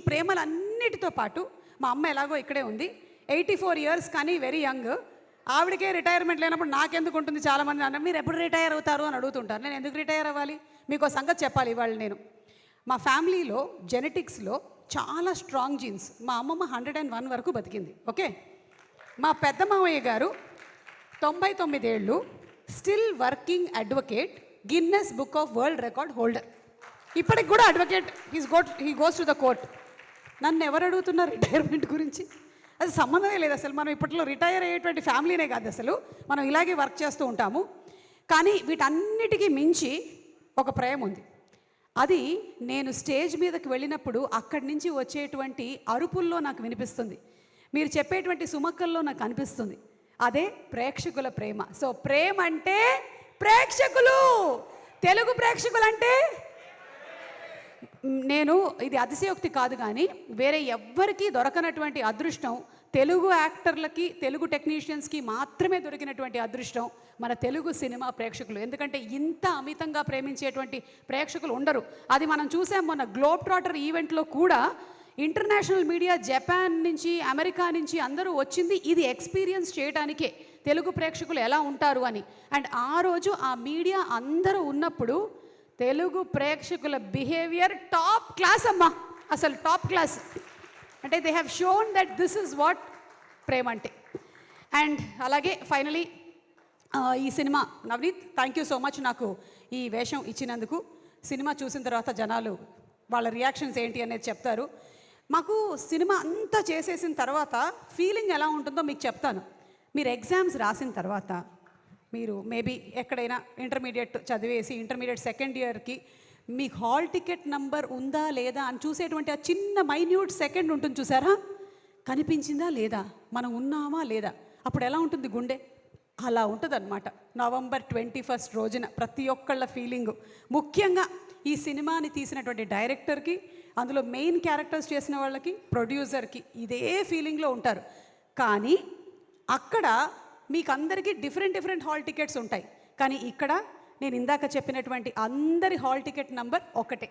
ప్రేమలన్నిటితో పాటు మా అమ్మ ఎలాగో ఇక్కడే ఉంది. ఎయిటీ ఫోర్ ఇయర్స్ కానీ వెరీ యంగ్. ఆవిడకే రిటైర్మెంట్ లేనప్పుడు నాకెందుకు ఉంటుంది చాలామంది అన్న మీరు ఎప్పుడు రిటైర్ అవుతారు? అని అడుగుతుంటారు. నేను ఎందుకు రిటైర్ అవ్వాలి? మీకు ఒక సంగతి చెప్పాలి ఇవాళ నేను. మా ఫ్యామిలీలో జెనెటిక్స్లో చాలా స్ట్రాంగ్ జీన్స్. మా అమ్మమ్మ హండ్రెడ్ అండ్ వన్ వరకు బతికింది. ఓకే? మా పెద్ద మామయ్య గారు తొంభై తొమ్మిదేళ్ళు still working advocate Guinness book of world record holder. ఇప్పటికి కూడా advocate. He's got he goes to the court నన్ను ఎవరు అడుగుతున్నారు రిటైర్మెంట్ గురించి? అది సంబంధమే లేదు అసలు. మనం ఇప్పట్లో రిటైర్ అయ్యేటువంటి ఫ్యామిలీనే కాదు అసలు. మనం ఇలాగే వర్క్ చేస్తూ ఉంటాము. కానీ వీటన్నిటికీ మించి ఒక ప్రేమ ఉంది. అది నేను స్టేజ్ మీదకి వెళ్ళినప్పుడు అక్కడి నుంచి వచ్చేటువంటి అరుపుల్లో నాకు వినిపిస్తుంది. మీరు చెప్పేటువంటి సుమక్కల్లో నాకు అనిపిస్తుంది. అదే ప్రేక్షకుల ప్రేమ. సో ప్రేమ అంటే ప్రేక్షకులు. తెలుగు ప్రేక్షకులు అంటే నేను ఇది అతిశయోక్తి కాదు కానీ వేరే ఎవ్వరికీ దొరకనటువంటి అదృష్టం తెలుగు యాక్టర్లకి తెలుగు టెక్నీషియన్స్కి మాత్రమే దొరికినటువంటి అదృష్టం మన తెలుగు సినిమా ప్రేక్షకులు. ఎందుకంటే ఇంత అమితంగా ప్రేమించేటువంటి ప్రేక్షకులు ఉండరు. అది మనం చూసాం మొన్న గ్లోబ్ ట్రాటర్ ఈవెంట్లో కూడా ఇంటర్నేషనల్ మీడియా జపాన్ నుంచి అమెరికా నుంచి అందరూ వచ్చింది ఇది ఎక్స్పీరియన్స్ చేయడానికే తెలుగు ప్రేక్షకులు ఎలా ఉంటారు అని. అండ్ ఆ రోజు ఆ మీడియా అందరూ ఉన్నప్పుడు తెలుగు ప్రేక్షకుల బిహేవియర్ టాప్ క్లాస్ అమ్మా. అసలు టాప్ క్లాస్ అంటే they have shown that this is what ప్రేమ అంటే. అండ్ అలాగే ఫైనలీ ఈ cinema Navneet thank you so much నాకు ఈ వేషం ఇచ్చినందుకు. సినిమా చూసిన తర్వాత జనాలు వాళ్ళ రియాక్షన్స్ ఏంటి అనేది చెప్తారు. మాకు సినిమా అంతా చేసేసిన తర్వాత ఫీలింగ్ ఎలా ఉంటుందో మీకు చెప్తాను. మీరు ఎగ్జామ్స్ రాసిన తర్వాత మీరు మేబీ ఎక్కడైనా ఇంటర్మీడియట్ చదివేసి ఇంటర్మీడియట్ సెకండ్ ఇయర్కి మీ హాల్ టికెట్ నంబర్ ఉందా లేదా అని చూసేటువంటి ఆ చిన్న మైన్యూట్ సెకండ్ ఉంటుంది చూసారా? కనిపించిందా లేదా? మనం ఉన్నామా లేదా? అప్పుడు ఎలా ఉంటుంది గుండె? అలా ఉంటుంది అనమాట నవంబర్ ట్వంటీ ఫస్ట్ రోజున ప్రతి ఒక్కళ్ళ ఫీలింగు ముఖ్యంగా ఈ సినిమాని తీసినటువంటి డైరెక్టర్కి అందులో మెయిన్ క్యారెక్టర్స్ చేసిన వాళ్ళకి ప్రొడ్యూసర్కి ఇదే ఫీలింగ్లో ఉంటారు. కానీ అక్కడ మీకు అందరికీ డిఫరెంట్ డిఫరెంట్ హాల్ టికెట్స్ ఉంటాయి. కానీ ఇక్కడ నేను ఇందాక చెప్పినటువంటి అందరి హాల్ టికెట్ నంబర్ ఒకటే.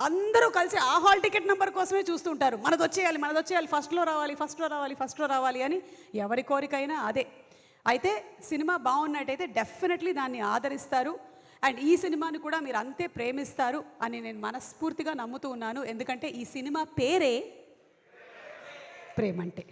అందరూ కలిసి ఆ హాల్ టికెట్ నెంబర్ కోసమే చూస్తుంటారు. మనది వచ్చేయాలి మనది వచ్చేయాలి ఫస్ట్లో రావాలి ఫస్ట్లో రావాలి ఫస్ట్లో రావాలి అని ఎవరి కోరికైనా అదే. అయితే సినిమా బాగున్నట్టయితే డెఫినెట్లీ దాన్ని ఆదరిస్తారు. అండ్ ఈ సినిమాని కూడా మీరు అంతే ప్రేమిస్తారు అని నేను మనస్ఫూర్తిగా నమ్ముతూ ఉన్నాను. ఎందుకంటే ఈ సినిమా పేరే ప్రేమంటే.